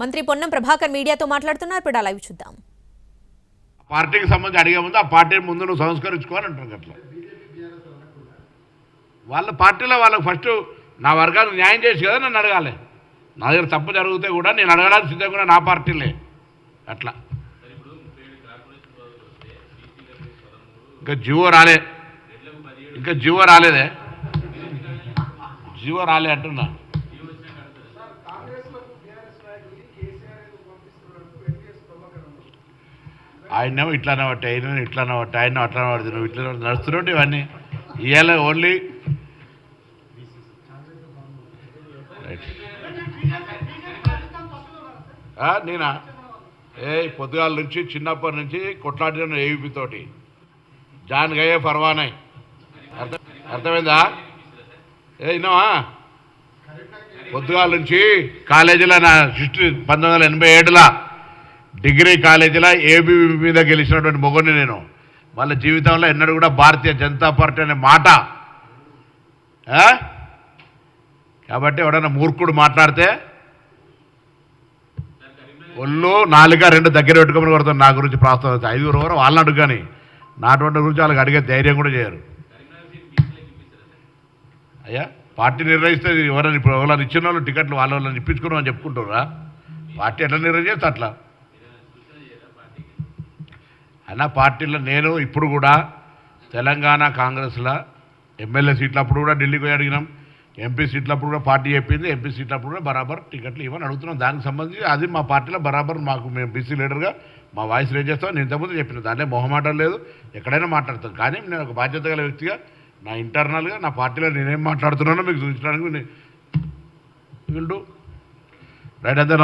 మంత్రి పొన్నం ప్రభాకర్ మీడియాతో మాట్లాడుతున్నారు. ఇప్పుడు ఆ లైవ్ చూద్దాం. పార్టీకి సంబంధించి అడిగే ముందు ఆ పార్టీని ముందు నువ్వు సంస్కరించుకోని అంటారు అట్లా. వాళ్ళ పార్టీలో వాళ్ళకి ఫస్ట్ నా వర్గానికి న్యాయం చేసి కదా నన్ను అడగాలి. నా దగ్గర తప్పు జరిగితే కూడా నేను అడగడానికి సిద్ధంగా కూడా నా పార్టీలే. అట్లా. ఇంకా జివో రాలే. ఇంకా జివో రాలేదే. జివో రాలే అంటున్నా. ఆయనేమో ఇట్లా పట్టి ఆయన ఇట్లా పట్టి ఆయన అట్లా పడుతుంది నువ్వు ఇట్లా నడుస్తున్నావు ఇవన్నీ. ఇవాళ ఓన్లీ. రైట్. నేనా? ఏ పొద్దుగాల నుంచి చిన్నప్పటి నుంచి కొట్లాడిన ఏవిపితోటి జాన్ గయ్యే పర్వానాయ్ అర్థం అర్థమైందా? ఏ ఇన్నావా పొద్దుగాల నుంచి కాలేజీలో నా హిస్టరీ పంతొమ్మిది వందల ఎనభై ఏడులో డిగ్రీ కాలేజీలో ఏబీ మీద గెలిచినటువంటి మొగని నేను. వాళ్ళ జీవితంలో ఎన్నడూ కూడా భారతీయ జనతా పార్టీ అనే మాట. కాబట్టి ఎవడన్నా మూర్ఖుడు మాట్లాడితే ఒళ్ళు నాలుగా రెండు దగ్గర పెట్టుకోమని కొడతాను నా గురించి ప్రాస్తావ ఐదుగురు ఎవరో వాళ్ళని అడుగు కానీ నాటువంటి గురించి వాళ్ళకి అడిగే ధైర్యం కూడా చేయరు. అయ్యా పార్టీ నిర్ణయిస్తే ఎవరైనా ఇప్పుడు ఎవరైనా ఇచ్చిన వాళ్ళు టికెట్లు వాళ్ళ వాళ్ళని ఇప్పించుకున్నామని చెప్పుకుంటారా? పార్టీ ఎట్లా నిర్ణయం చేస్తే అట్లా. అన్న పార్టీలో నేను ఇప్పుడు కూడా తెలంగాణ కాంగ్రెస్లో ఎమ్మెల్యే సీట్లు అప్పుడు కూడా ఢిల్లీకి పోయి అడిగినాం. ఎంపీ సీట్లు అప్పుడు కూడా పార్టీ చెప్పింది. ఎంపీ సీట్లు అప్పుడు కూడా బరాబర్ టికెట్లు ఇవ్వని అడుగుతున్నాం. దానికి సంబంధించి అది మా పార్టీలో బరాబర్ మాకు మేము బీసీ లీడర్గా మా వాయిస్ రేజ్ చేస్తాం. నేను ఇంతకుముందు చెప్పిన దాంట్లో మొహమాటం లేదు. ఎక్కడైనా మాట్లాడతాను కానీ నేను ఒక బాధ్యత గల వ్యక్తిగా నా ఇంటర్నల్గా నా పార్టీలో నేనేం మాట్లాడుతున్నానో మీకు చూపించడానికి విల్ రైట్ అంతే